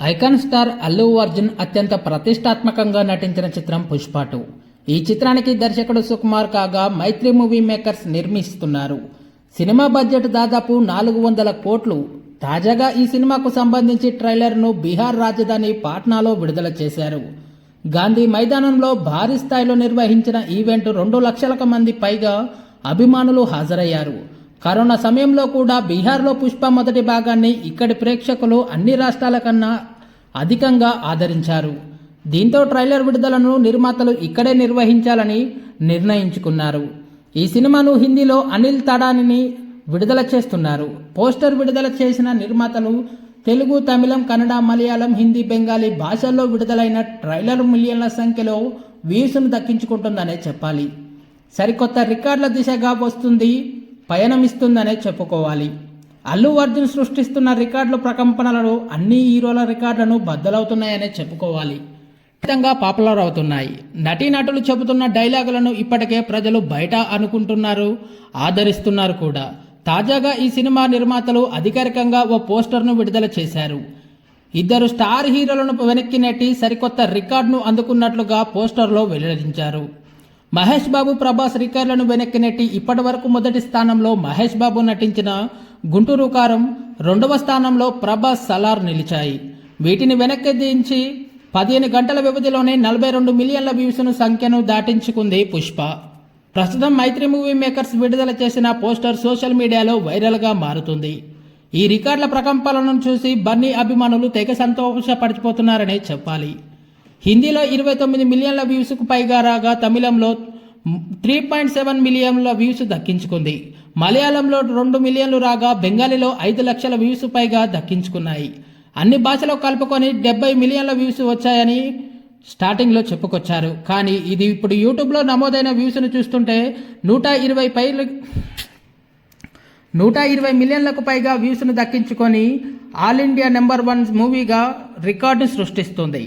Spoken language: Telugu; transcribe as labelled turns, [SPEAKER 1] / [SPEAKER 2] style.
[SPEAKER 1] ఐకాన్ స్టార్ అల్లు అర్జున్ అత్యంత ప్రతిష్టాత్మకంగా నటించిన చిత్రం పుష్ప టూ ఈ చిత్రానికి దర్శకుడు సుకుమార్ కాగా మైత్రి మూవీ మేకర్స్ నిర్మిస్తున్నారు. సినిమా బడ్జెట్ దాదాపు నాలుగు వందల కోట్లు. తాజాగా ఈ సినిమాకు సంబంధించి ట్రైలర్ను బీహార్ రాజధాని పాట్నాలో విడుదల చేశారు. గాంధీ మైదానంలో భారీ స్థాయిలో నిర్వహించిన ఈవెంట్ రెండు లక్షలకు మంది పైగా అభిమానులు హాజరయ్యారు. కరోనా సమయంలో కూడా బీహార్లో పుష్ప మొదటి భాగాన్ని ఇక్కడి ప్రేక్షకులు అన్ని రాష్ట్రాల కన్నా అధికంగా ఆదరించారు. దీంతో ట్రైలర్ విడుదలను నిర్మాతలు ఇక్కడే నిర్వహించాలని నిర్ణయించుకున్నారు. ఈ సినిమాను హిందీలో అనిల్ తడానిని విడుదల చేస్తున్నారు. పోస్టర్ విడుదల చేసిన నిర్మాతలు తెలుగు తమిళం కన్నడ మలయాళం హిందీ బెంగాలీ భాషల్లో విడుదలైన ట్రైలర్ మిలియన్ల సంఖ్యలో వ్యూస్ను దక్కించుకుంటుందనే చెప్పాలి. సరికొత్త రికార్డుల దిశగా వస్తుంది పయనమిస్తుందనే చెప్పుకోవాలి. అల్లు అర్జున్ సృష్టిస్తున్న రికార్డుల ప్రకంపనలు అన్ని హీరోల రికార్డులను బద్దలవుతున్నాయనే చెప్పుకోవాలి. ఖచ్చితంగా పాపులర్ అవుతున్నాయి నటీనటులు చెబుతున్న డైలాగులను ఇప్పటికే ప్రజలు బయట అనుకుంటున్నారు ఆదరిస్తున్నారు కూడా. తాజాగా ఈ సినిమా నిర్మాతలు అధికారికంగా ఓ పోస్టర్ను విడుదల చేశారు. ఇద్దరు స్టార్ హీరోలను వెనక్కి నెట్టి సరికొత్త రికార్డును అందుకున్నట్లుగా పోస్టర్లో వెల్లడించారు. మహేష్ బాబు ప్రభాస్ రికార్డులను వెనక్కి నెట్టి ఇప్పటి వరకు మొదటి స్థానంలో మహేష్ బాబు నటించిన గుంటూరు కారం రెండవ స్థానంలో ప్రభాస్ సలార్ నిలిచాయి. వీటిని వెనక్కి దించి పదిహేను గంటల వ్యవధిలోనే నలభై రెండు మిలియన్ల వ్యూస్ను సంఖ్యను దాటించుకుంది పుష్ప. ప్రస్తుతం మైత్రి మూవీ మేకర్స్ విడుదల చేసిన పోస్టర్ సోషల్ మీడియాలో వైరల్గా మారుతుంది. ఈ రికార్డుల ప్రకంపనలను చూసి బన్నీ అభిమానులు తెగ సంతోషపడిపోతున్నారనే చెప్పాలి. హిందీలో ఇరవై తొమ్మిది మిలియన్ల వ్యూస్కు పైగా రాగా తమిళంలో త్రీ పాయింట్ సెవెన్ మిలియన్ల వ్యూస్ దక్కించుకుంది. మలయాళంలో రెండు మిలియన్లు రాగా బెంగాలీలో ఐదు లక్షల వ్యూస్ పైగా దక్కించుకున్నాయి. అన్ని భాషలో కలుపుకొని డెబ్బై మిలియన్ల వ్యూస్ వచ్చాయని స్టార్టింగ్లో చెప్పుకొచ్చారు. కానీ ఇది ఇప్పుడు యూట్యూబ్లో నమోదైన వ్యూస్ను చూస్తుంటే నూట ఇరవై పై నూట ఇరవై మిలియన్లకు పైగా వ్యూస్ను దక్కించుకొని ఆల్ ఇండియా నెంబర్ వన్ మూవీగా రికార్డును సృష్టిస్తుంది.